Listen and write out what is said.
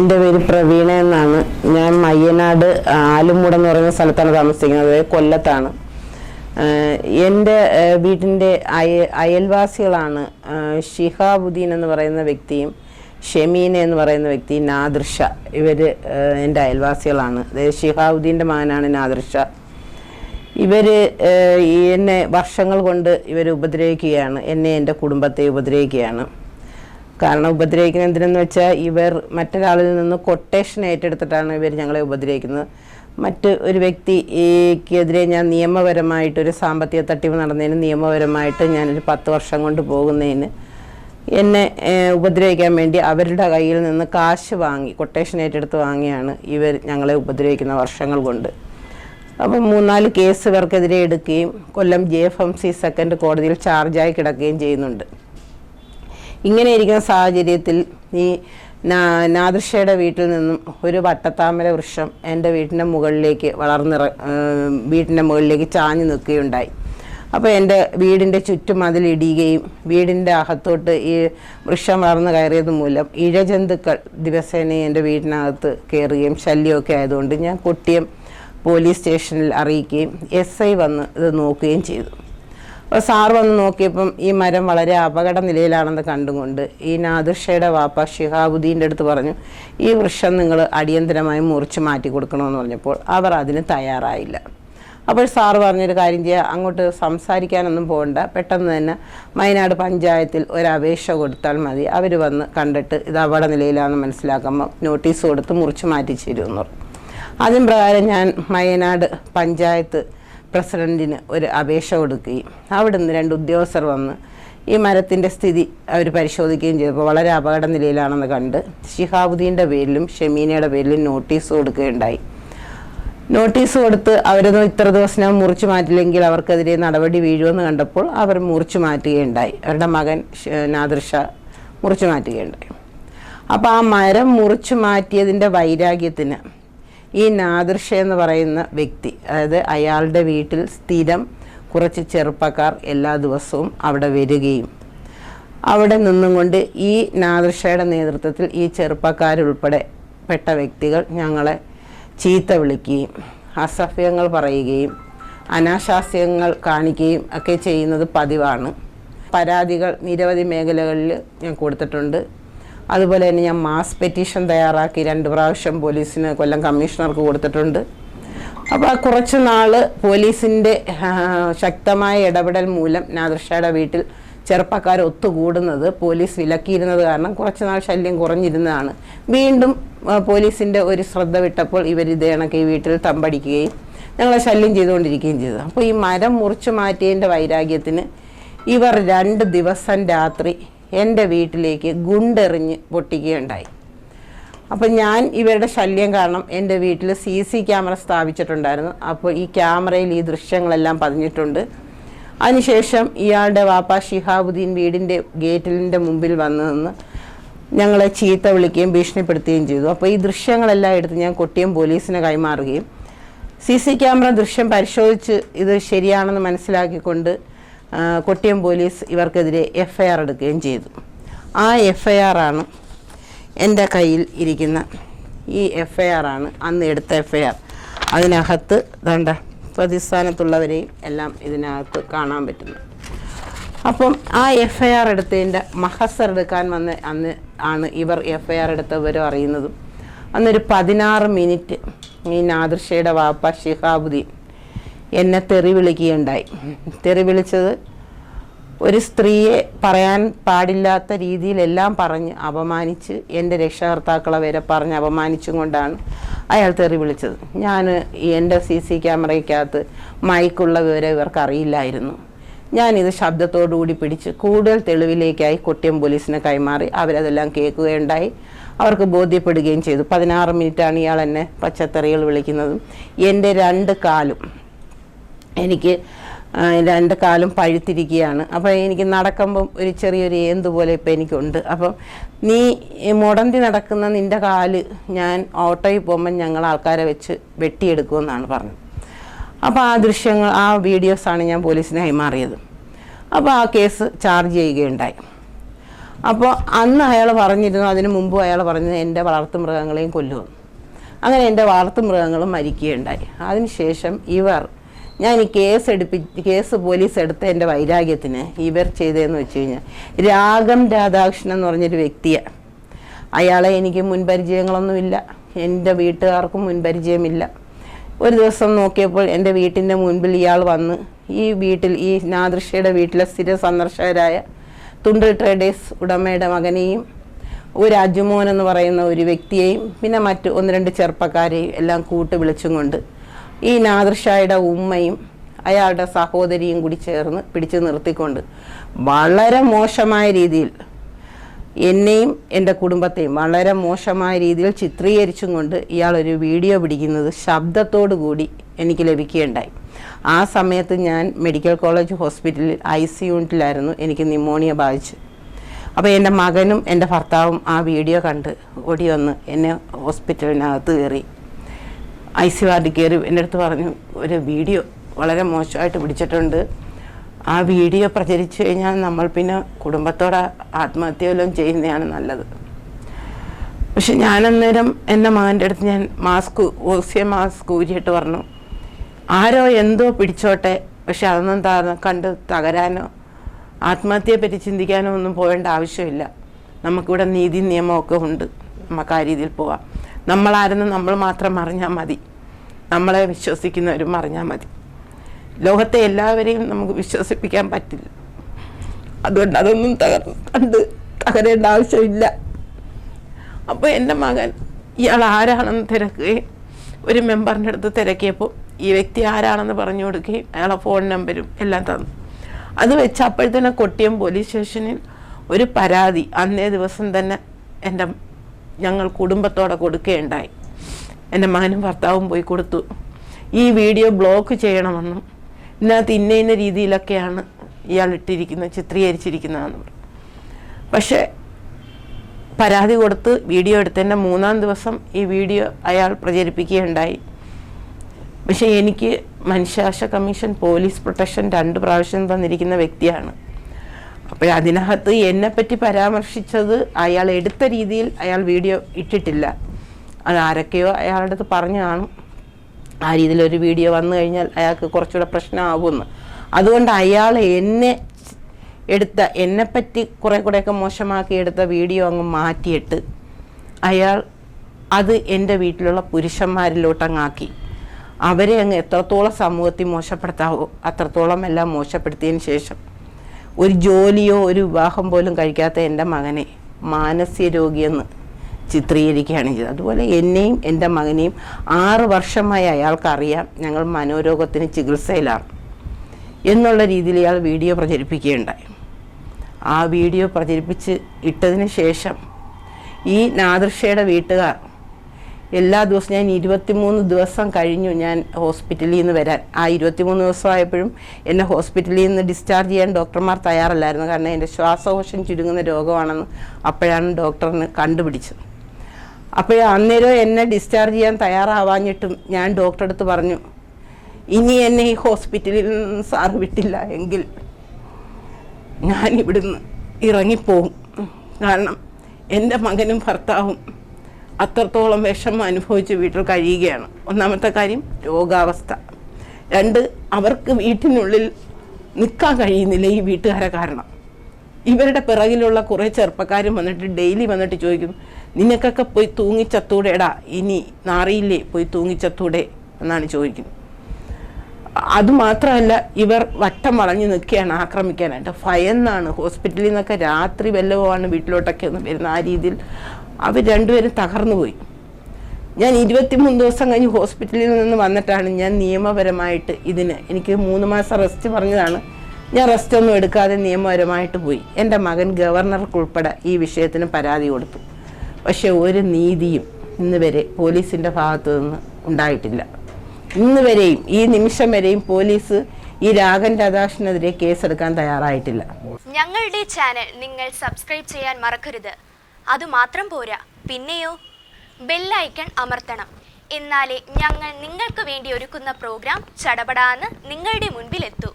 എന്റെ പേര് പ്രവീണ എന്നാണ്. ഞാൻ മയ്യനാട് ആലുമൂട് എന്ന് പറയുന്ന സ്ഥലത്താണ് താമസിക്കുന്നത്. കൊല്ലത്താണ്. എന്റെ വീട്ടിന്റെ അയ അയൽവാസികളാണ് ഷിഹാബുദ്ദീൻ എന്ന് പറയുന്ന വ്യക്തിയും ഷെമീന എന്ന് പറയുന്ന വ്യക്തി നാദൃഷ. ഇവർ എന്റെ അയൽവാസികളാണ്. അതായത് ഷിഹാബുദ്ദീന്റെ മകനാണ് നാദൃഷ. ഇവർ എന്നെ വർഷങ്ങൾ കൊണ്ട് ഇവർ ഉപദ്രവിക്കുകയാണ്. എന്നെ എന്റെ കുടുംബത്തെ ഉപദ്രവിക്കുകയാണ്. കാരണം ഉപദ്രവിക്കുന്ന എന്തിനെന്ന് വെച്ചാൽ ഇവർ മറ്റൊരാളിൽ നിന്ന് കൊട്ടേഷൻ ഏറ്റെടുത്തിട്ടാണ് ഇവർ ഞങ്ങളെ ഉപദ്രവിക്കുന്നത്. മറ്റ് ഒരു വ്യക്തിക്കെതിരെ ഞാൻ നിയമപരമായിട്ട് ഒരു സാമ്പത്തിക തട്ടിപ്പ് നടന്നതിന് നിയമപരമായിട്ട് ഞാനൊരു പത്ത് വർഷം കൊണ്ട് പോകുന്നതിന് എന്നെ ഉപദ്രവിക്കാൻ വേണ്ടി അവരുടെ കയ്യിൽ നിന്ന് കാശ് വാങ്ങി കൊട്ടേഷൻ ഏറ്റെടുത്ത് വാങ്ങിയാണ് ഇവർ ഞങ്ങളെ ഉപദ്രവിക്കുന്ന വർഷങ്ങൾ കൊണ്ട്. അപ്പം മൂന്നാൽ കേസ് ഇവർക്കെതിരെ എടുക്കുകയും Kollam J F M C second കോടതിയിൽ ചാർജായി കിടക്കുകയും ചെയ്യുന്നുണ്ട്. ഇങ്ങനെ ഇരിക്കുന്ന സാഹചര്യത്തിൽ ഈ നാദൃശയുടെ വീട്ടിൽ നിന്നും ഒരു വട്ടത്താമര വൃക്ഷം എന്റെ വീട്ടിന്റെ മുകളിലേക്ക് വളർന്നിറ വീട്ടിന്റെ മുകളിലേക്ക് ചാഞ്ഞു നിൽക്കുകയുണ്ടായി. അപ്പോൾ എന്റെ വീടിന്റെ ചുറ്റും അതിലിടിയുകയും വീടിന്റെ അകത്തോട്ട് ഈ വൃക്ഷം വളർന്നു കയറിയത് മൂലം ഇഴജന്തുക്കൾ ദിവസേന എന്റെ വീടിനകത്ത് കയറുകയും ശല്യമൊക്കെ ആയതുകൊണ്ട് ഞാൻ കൊട്ടിയം പോലീസ് സ്റ്റേഷനിൽ അറിയിക്കുകയും എസ് ഐ വന്ന് ഇത് നോക്കുകയും ചെയ്തു. സാർ വന്ന് നോക്കിയപ്പം ഈ മരം വളരെ അപകട നിലയിലാണെന്ന് കണ്ടുകൊണ്ട് ഈ നാദിർഷയുടെ വാപ്പ ഷിഹാബുദ്ദീന്റെ അടുത്ത് പറഞ്ഞു ഈ വൃക്ഷം നിങ്ങൾ അടിയന്തരമായി മുറിച്ച് മാറ്റി കൊടുക്കണമെന്ന് പറഞ്ഞപ്പോൾ അവർ അതിന് തയ്യാറായില്ല. അപ്പോൾ സാർ പറഞ്ഞൊരു കാര്യം ചെയ്യുക അങ്ങോട്ട് സംസാരിക്കാനൊന്നും പോകണ്ട പെട്ടെന്ന് തന്നെ വയനാട് പഞ്ചായത്തിൽ ഒരു അപേക്ഷ കൊടുത്താൽ മതി. അവർ വന്ന് കണ്ടിട്ട് ഇത് അപകട നിലയിലാണെന്ന് മനസ്സിലാക്കുമ്പോൾ നോട്ടീസ് കൊടുത്ത് മുറിച്ച് മാറ്റി തരുമെന്ന് പറഞ്ഞു. അതിന് പ്രകാരം ഞാൻ വയനാട് പഞ്ചായത്ത് പ്രസിഡന്റിന് ഒരു അപേക്ഷ കൊടുക്കുകയും അവിടുന്ന് രണ്ട് ഉദ്യോഗസ്ഥർ വന്ന് ഈ മരത്തിന്റെ സ്ഥിതി അവർ പരിശോധിക്കുകയും ചെയ്തപ്പോൾ വളരെ അപകട നിലയിലാണെന്ന് കണ്ട് ഷിഹാബുദ്ദീന്റെ പേരിലും ഷെമീനയുടെ പേരിലും നോട്ടീസ് കൊടുക്കുകയുണ്ടായി. നോട്ടീസ് കൊടുത്ത് അവരൊന്നും ഇത്ര ദിവസം മുറിച്ചു മാറ്റില്ലെങ്കിൽ അവർക്കെതിരെ നടപടി വീഴുമെന്ന് കണ്ടപ്പോൾ അവർ മുറിച്ചു മാറ്റുകയുണ്ടായി. അവരുടെ മകൻ നാദൃഷ മുറിച്ചു മാറ്റുകയുണ്ടായി. അപ്പോൾ ആ മരം മുറിച്ചു മാറ്റിയതിന്റെ വൈരാഗ്യത്തിന് ഈ നാദിർഷ എന്ന് പറയുന്ന വ്യക്തി അതായത് അയാളുടെ വീട്ടിൽ സ്ഥിരം കുറച്ച് ചെറുപ്പക്കാർ എല്ലാ ദിവസവും അവിടെ വരികയും അവിടെ നിന്നും കൊണ്ട് ഈ നാദൃഷയുടെ നേതൃത്വത്തിൽ ഈ ചെറുപ്പക്കാരുൾപ്പെടെ പെട്ട വ്യക്തികൾ ഞങ്ങളെ ചീത്ത വിളിക്കുകയും അസഭ്യങ്ങൾ പറയുകയും അനാശാസ്യങ്ങൾ കാണിക്കുകയും ഒക്കെ ചെയ്യുന്നത് പതിവാണ്. പരാതികൾ നിരവധി മേഖലകളിൽ ഞാൻ കൊടുത്തിട്ടുണ്ട്. അതുപോലെ തന്നെ ഞാൻ മാസ് പെറ്റീഷൻ തയ്യാറാക്കി രണ്ട് പ്രാവശ്യം പോലീസിന് കൊല്ലം കമ്മീഷണർക്ക് കൊടുത്തിട്ടുണ്ട്. അപ്പോൾ കുറച്ച് നാൾ പോലീസിന്റെ ശക്തമായ ഇടപെടൽ മൂലം നാദൃഷയുടെ വീട്ടിൽ ചെറുപ്പക്കാർ ഒത്തുകൂടുന്നത് പോലീസ് വിലക്കിയിരുന്നത് കാരണം കുറച്ച് നാൾ ശല്യം കുറഞ്ഞിരുന്നതാണ്. വീണ്ടും പോലീസിന്റെ ഒരു ശ്രദ്ധ വിട്ടപ്പോൾ ഇവർ ഇതേ ഈ വീട്ടിൽ തമ്പടിക്കുകയും ഞങ്ങളെ ശല്യം ചെയ്തുകൊണ്ടിരിക്കുകയും ചെയ്തു. അപ്പോൾ ഈ മരം മുറിച്ചു മാറ്റിയതിന്റെ വൈരാഗ്യത്തിന് ഇവർ രണ്ട് ദിവസം രാത്രി എന്റെ വീട്ടിലേക്ക് ഗുണ്ടെറിഞ്ഞ് പൊട്ടിക്കുകയുണ്ടായി. അപ്പം ഞാൻ ഇവരുടെ ശല്യം കാരണം എന്റെ വീട്ടിൽ സി സി ക്യാമറ സ്ഥാപിച്ചിട്ടുണ്ടായിരുന്നു. അപ്പോൾ ഈ ക്യാമറയിൽ ഈ ദൃശ്യങ്ങളെല്ലാം പതിഞ്ഞിട്ടുണ്ട്. അതിനുശേഷം ഇയാളുടെ വാപ്പ ഷിഹാബുദ്ദീൻ വീടിന്റെ ഗേറ്റിന്റെ മുമ്പിൽ വന്നു നിന്ന് ഞങ്ങളെ ചീത്ത വിളിക്കുകയും ഭീഷണിപ്പെടുത്തുകയും ചെയ്തു. അപ്പോൾ ഈ ദൃശ്യങ്ങളെല്ലാം എടുത്ത് ഞാൻ കൊട്ടിയം പോലീസിന് കൈമാറുകയും സി സി ക്യാമറ ദൃശ്യം പരിശോധിച്ച് ഇത് ശരിയാണെന്ന് മനസ്സിലാക്കിക്കൊണ്ട് കൊട്ടിയം പോലീസ് ഇവർക്കെതിരെ എഫ്ഐആർ എടുക്കുകയും ചെയ്തു. ആ എഫ് ഐ ആർ ആണ് എന്റെ കയ്യിൽ ഇരിക്കുന്ന ഈ എഫ് ഐ ആർ ആണ് അന്ന് എടുത്ത എഫ്ഐആർ. അതിനകത്ത് വേണ്ട പ്രതിസ്ഥാനത്തുള്ളവരെയും എല്ലാം ഇതിനകത്ത് കാണാൻ പറ്റുന്നു. അപ്പം ആ എഫ് ഐ ആർ എടുത്തതിന്റെ മഹസർ എടുക്കാൻ വന്ന അന്ന് ആണ് ഇവർ എഫ് ഐ ആർ എടുത്തവരും അറിയുന്നതും. അന്നൊരു പതിനാറ് മിനിറ്റ് ഈ നാദൃഷയുടെ വാപ്പ ഷിഹാബുദ്ദീൻ എന്നെ തെറി വിളിക്കുകയുണ്ടായി. തെറി വിളിച്ചത് ഒരു സ്ത്രീയെ പറയാൻ പാടില്ലാത്ത രീതിയിലെല്ലാം പറഞ്ഞ് അപമാനിച്ച് എന്റെ രക്ഷാകർത്താക്കളെ വരെ പറഞ്ഞ് അപമാനിച്ചും കൊണ്ടാണ് അയാൾ തെറി വിളിച്ചത്. ഞാൻ എന്റെ സി സി ക്യാമറയ്ക്കകത്ത് മൈക്കുള്ള വിവരം ഇവർക്ക് അറിയില്ലായിരുന്നു. ഞാനിത് ശബ്ദത്തോടുകൂടി പിടിച്ച് കൂടുതൽ തെളിവിലേക്കായി കൊട്ടിയം പോലീസിനെ കൈമാറി അവരതെല്ലാം കേൾക്കുകയുണ്ടായി. അവർക്ക് ബോധ്യപ്പെടുകയും ചെയ്തു. പതിനാറ് മിനിറ്റാണ് ഇയാൾ എന്നെ പച്ചത്തെറികൾ വിളിക്കുന്നതും എന്റെ രണ്ട് കാലും എനിക്ക് രണ്ട് കാലും പഴുത്തിരിക്കുകയാണ്. അപ്പോൾ എനിക്ക് നടക്കുമ്പം ഒരു ചെറിയൊരു ഏന്ത് പോലെ ഇപ്പം എനിക്കുണ്ട്. അപ്പം നീ മുടന്തി നടക്കുന്ന നിന്റെ കാൽ ഞാൻ ഓട്ടോയിൽ പോകുമ്പം ഞങ്ങൾ ആൾക്കാരെ വെച്ച് വെട്ടിയെടുക്കുമെന്നാണ് പറഞ്ഞത്. അപ്പോൾ ആ ദൃശ്യങ്ങൾ ആ വീഡിയോസാണ് ഞാൻ പോലീസിന് കൈമാറിയത് അപ്പോൾ ആ കേസ് ചാർജ് ചെയ്യുകയുണ്ടായി. അപ്പോൾ അന്ന് അയാൾ പറഞ്ഞിരുന്നു അതിന് മുമ്പ് അയാൾ പറഞ്ഞത് എന്റെ വളർത്തു മൃഗങ്ങളെയും കൊല്ലുമെന്ന് അങ്ങനെ എന്റെ വളർത്തു മൃഗങ്ങളും മരിക്കുകയുണ്ടായി. അതിനുശേഷം ഇവർ ഞാൻ ഈ കേസ് എടുപ്പി കേസ് പോലീസ് എടുത്ത എന്റെ വൈരാഗ്യത്തിന് ഇവർ ചെയ്തതെന്ന് വെച്ച് കഴിഞ്ഞാൽ രാഗം രാധാകൃഷ്ണൻ എന്ന് പറഞ്ഞൊരു വ്യക്തിയെ. അയാളെ എനിക്ക് മുൻപരിചയങ്ങളൊന്നുമില്ല. എന്റെ വീട്ടുകാർക്കും മുൻപരിചയമില്ല. ഒരു ദിവസം നോക്കിയപ്പോൾ എന്റെ വീട്ടിന്റെ മുൻപിൽ ഇയാൾ വന്ന് ഈ വീട്ടിൽ ഈ നാദൃഷയുടെ വീട്ടിലെ സ്ഥിര സന്ദർശകരായ തുണ്ട് ട്രേഡേഴ്സ് ഉടമയുടെ മകനെയും ഒരു അജുമോൻ എന്ന് പറയുന്ന ഒരു വ്യക്തിയെയും പിന്നെ മറ്റ് ഒന്ന് രണ്ട് ചെറുപ്പക്കാരെയും എല്ലാം കൂട്ട് വിളിച്ചും കൊണ്ട് ഈ നാദൃഷായുടെ ഉമ്മയും അയാളുടെ സഹോദരിയും കൂടി ചേർന്ന് പിടിച്ചു നിർത്തിക്കൊണ്ട് വളരെ മോശമായ രീതിയിൽ എന്നെയും എന്റെ കുടുംബത്തെയും വളരെ മോശമായ രീതിയിൽ ചിത്രീകരിച്ചും കൊണ്ട് ഇയാളൊരു വീഡിയോ പിടിക്കുന്നത് ശബ്ദത്തോടു കൂടി എനിക്ക് ലഭിക്കുകയുണ്ടായി. ആ സമയത്ത് ഞാൻ മെഡിക്കൽ കോളേജ് ഹോസ്പിറ്റലിൽ ഐ സി യൂണിറ്റിലായിരുന്നു എനിക്ക് നിമോണിയ ബാധിച്ചു. അപ്പോൾ എന്റെ മകനും എന്റെ ഭർത്താവും ആ വീഡിയോ കണ്ട് ഓടി വന്ന് എന്നെ ഹോസ്പിറ്റലിനകത്ത് കയറി. ഐ സി വാർഡിൽ കയറി എന്റെ അടുത്ത് പറഞ്ഞു ഒരു വീഡിയോ വളരെ മോശമായിട്ട് പിടിച്ചിട്ടുണ്ട്. ആ വീഡിയോ പ്രചരിച്ചു കഴിഞ്ഞാൽ നമ്മൾ പിന്നെ കുടുംബത്തോടെ ആത്മഹത്യ വല്ലതും ചെയ്യുന്നതാണ് നല്ലത്. പക്ഷെ ഞാൻ അന്നേരം എന്റെ മകന്റെ അടുത്ത് ഞാൻ മാസ്ക് ഓക്സിജൻ മാസ്ക് ഊരിയിട്ട് പറഞ്ഞു ആരോ എന്തോ പിടിച്ചോട്ടെ പക്ഷെ അതൊന്നും ത കണ്ട് തകരാനോ ആത്മഹത്യയെ പറ്റി ചിന്തിക്കാനോ ഒന്നും പോകേണ്ട ആവശ്യമില്ല. നമുക്കിവിടെ നീതി നിയമമൊക്കെ ഉണ്ട്. നമുക്ക് ആ രീതിയിൽ പോവാം. നമ്മളാരെന്ന് നമ്മൾ മാത്രം അറിഞ്ഞാൽ മതി. നമ്മളെ വിശ്വസിക്കുന്നവരും അറിഞ്ഞാൽ മതി. ലോകത്തെ എല്ലാവരെയും നമുക്ക് വിശ്വസിപ്പിക്കാൻ പറ്റില്ല. അതുകൊണ്ട് അതൊന്നും തകർ കണ്ട് തകരേണ്ട ആവശ്യമില്ല. അപ്പോൾ എന്റെ മകൻ ഇയാൾ ആരാണെന്ന് തിരക്കുകയും ഒരു മെമ്പറിന്റെ അടുത്ത് തിരക്കിയപ്പോൾ ഈ വ്യക്തി ആരാണെന്ന് പറഞ്ഞു കൊടുക്കുകയും അയാളെ ഫോൺ നമ്പരും എല്ലാം തന്നു. അത് വെച്ച് അപ്പോഴത്തേനെ കൊട്ടിയം പോലീസ് സ്റ്റേഷനിൽ ഒരു പരാതി അന്നേ ദിവസം തന്നെ എന്റെ ഞങ്ങൾ കുടുംബത്തോടെ കൊടുക്കുകയുണ്ടായി. എന്റെ മകനും ഭർത്താവും പോയി കൊടുത്തു. ഈ വീഡിയോ ബ്ലോക്ക് ചെയ്യണമെന്നും ഇതിനകത്ത് ഇന്ന ഇന്ന രീതിയിലൊക്കെയാണ് ഇയാൾ ഇട്ടിരിക്കുന്നത് ചിത്രീകരിച്ചിരിക്കുന്നതെന്ന് പറഞ്ഞു. പക്ഷേ പരാതി കൊടുത്ത് വീഡിയോ എടുത്തതിന്റെ മൂന്നാം ദിവസം ഈ വീഡിയോ അയാൾ പ്രചരിപ്പിക്കുകയുണ്ടായി. പക്ഷേ എനിക്ക് മനുഷ്യാവകാശ കമ്മീഷൻ പോലീസ് പ്രൊട്ടക്ഷൻ രണ്ട് പ്രാവശ്യം തന്നിരിക്കുന്ന വ്യക്തിയാണ്. അപ്പോൾ അതിനകത്ത് എന്നെപ്പറ്റി പരാമർശിച്ചത് അയാൾ എടുത്ത രീതിയിൽ അയാൾ വീഡിയോ ഇട്ടിട്ടില്ല. അത് ആരൊക്കെയോ അയാളുടെ അടുത്ത് പറഞ്ഞു കാണും. ആ രീതിയിലൊരു വീഡിയോ വന്നു കഴിഞ്ഞാൽ അയാൾക്ക് കുറച്ചുകൂടെ പ്രശ്നമാകുമെന്ന്. അതുകൊണ്ട് അയാൾ എന്നെ എടുത്ത എന്നെപ്പറ്റി കുറെ കൂടെയൊക്കെ മോശമാക്കി എടുത്ത വീഡിയോ അങ്ങ് മാറ്റിയിട്ട് അയാൾ അത് എന്റെ വീട്ടിലുള്ള പുരുഷന്മാരിലോട്ടങ്ങാക്കി. അവരെ അങ്ങ് എത്രത്തോളം സമൂഹത്തിൽ മോശപ്പെടുത്താവോ അത്രത്തോളം എല്ലാം മോശപ്പെടുത്തിയതിന് ശേഷം ഒരു ജോലിയോ ഒരു വിവാഹം പോലും കഴിക്കാത്ത എന്റെ മകനെ മാനസിക രോഗിയെന്ന് ചിത്രീകരിക്കുകയാണ് ചെയ്തത്. അതുപോലെ എന്നെയും എന്റെ മകനെയും ആറ് വർഷമായി അയാൾക്കറിയാം ഞങ്ങൾ മനോരോഗത്തിന് ചികിത്സയിലാണ് എന്നുള്ള രീതിയിൽ ഇയാൾ വീഡിയോ പ്രചരിപ്പിക്കുകയുണ്ടായി. ആ വീഡിയോ പ്രചരിപ്പിച്ച് ഇട്ടതിന് ശേഷം ഈ നാദൃഷയുടെ വീട്ടുകാർ എല്ലാ ദിവസവും ഞാൻ ഇരുപത്തിമൂന്ന് ദിവസം കഴിഞ്ഞു ഞാൻ ഹോസ്പിറ്റലിൽ നിന്ന് വരാൻ. ആ ഇരുപത്തിമൂന്ന് ദിവസമായപ്പോഴും എന്നെ ഹോസ്പിറ്റലിൽ നിന്ന് ഡിസ്ചാർജ് ചെയ്യാൻ ഡോക്ടർമാർ തയ്യാറല്ലായിരുന്നു. കാരണം എന്റെ ശ്വാസകോശം ചുരുങ്ങുന്ന രോഗമാണെന്ന് അപ്പോഴാണ് ഡോക്ടറിന് കണ്ടുപിടിച്ചത്. അപ്പോൾ അന്നേരം എന്നെ ഡിസ്ചാർജ് ചെയ്യാൻ തയ്യാറാവാഞ്ഞിട്ടും ഞാൻ ഡോക്ടറെ അടുത്ത് പറഞ്ഞു ഇനി എന്നെ ഈ ഹോസ്പിറ്റലിൽ നിന്ന് സാർ വിട്ടില്ല എങ്കിൽ ഞാൻ ഇവിടുന്ന് ഇറങ്ങിപ്പോവും കാരണം എന്റെ മകനും ഭർത്താവും അത്രത്തോളം വിഷമം അനുഭവിച്ച് വീട്ടിൽ കഴിയുകയാണ്. ഒന്നാമത്തെ കാര്യം രോഗാവസ്ഥ. രണ്ട് അവർക്ക് വീട്ടിനുള്ളിൽ നിൽക്കാൻ കഴിയുന്നില്ല ഈ വീട്ടുകാരെ കാരണം. ഇവരുടെ പിറകിലുള്ള കുറേ ചെറുപ്പക്കാരും വന്നിട്ട് ഡെയിലി വന്നിട്ട് ചോദിക്കും നിനക്കൊക്കെ പോയി തൂങ്ങിച്ചത്തൂടെടാ ഇനി നാറിയില്ലേ പോയി തൂങ്ങിച്ചത്തൂടെ? എന്നാണ് ചോദിക്കുന്നത് അതുമാത്രമല്ല ഇവർ വട്ടം വളഞ്ഞു നിൽക്കുകയാണ് ആക്രമിക്കാനായിട്ട്. ഭയന്നാണ്. ഹോസ്പിറ്റലിൽ നിന്നൊക്കെ രാത്രി വല്ലതുമാണ് വീട്ടിലോട്ടൊക്കെ ഒന്ന് വരുന്ന ആ രീതിയിൽ അവർ രണ്ടുപേരും തകർന്നു പോയി. ഞാൻ ഇരുപത്തിമൂന്ന് ദിവസം കഴിഞ്ഞ് ഹോസ്പിറ്റലിൽ നിന്ന് വന്നിട്ടാണ് ഞാൻ നിയമപരമായിട്ട് ഇതിന് എനിക്ക് മൂന്ന് മാസം റെസ്റ്റ് പറഞ്ഞതാണ്. ഞാൻ റെസ്റ്റ് ഒന്നും എടുക്കാതെ നിയമപരമായിട്ട് പോയി. എന്റെ മകൻ ഗവർണർക്കുൾപ്പെടെ ഈ വിഷയത്തിന് പരാതി കൊടുത്തു. പക്ഷേ ഒരു നീതിയും ഇന്ന് വരെ പോലീസിന്റെ ഭാഗത്തു നിന്ന് ഉണ്ടായിട്ടില്ല. ഇന്ന് വരെയും ഈ നിമിഷം വരെയും പോലീസ് ഈ രാഗൻ രാധാകൃഷ്ണനെതിരെ കേസെടുക്കാൻ തയ്യാറായിട്ടില്ല. ഞങ്ങളുടെ ചാനൽ നിങ്ങൾ സബ്സ്ക്രൈബ് ചെയ്യാൻ മറക്കരുത്. അതുമാത്രം പോരാ. പിന്നെയോ? ബെല്ലൈക്കൺ അമർത്തണം. എന്നാലേ ഞങ്ങൾ നിങ്ങൾക്ക് വേണ്ടി ഒരുക്കുന്ന പ്രോഗ്രാം ചടപടാന്ന് നിങ്ങളുടെ മുൻപിലെത്തൂ.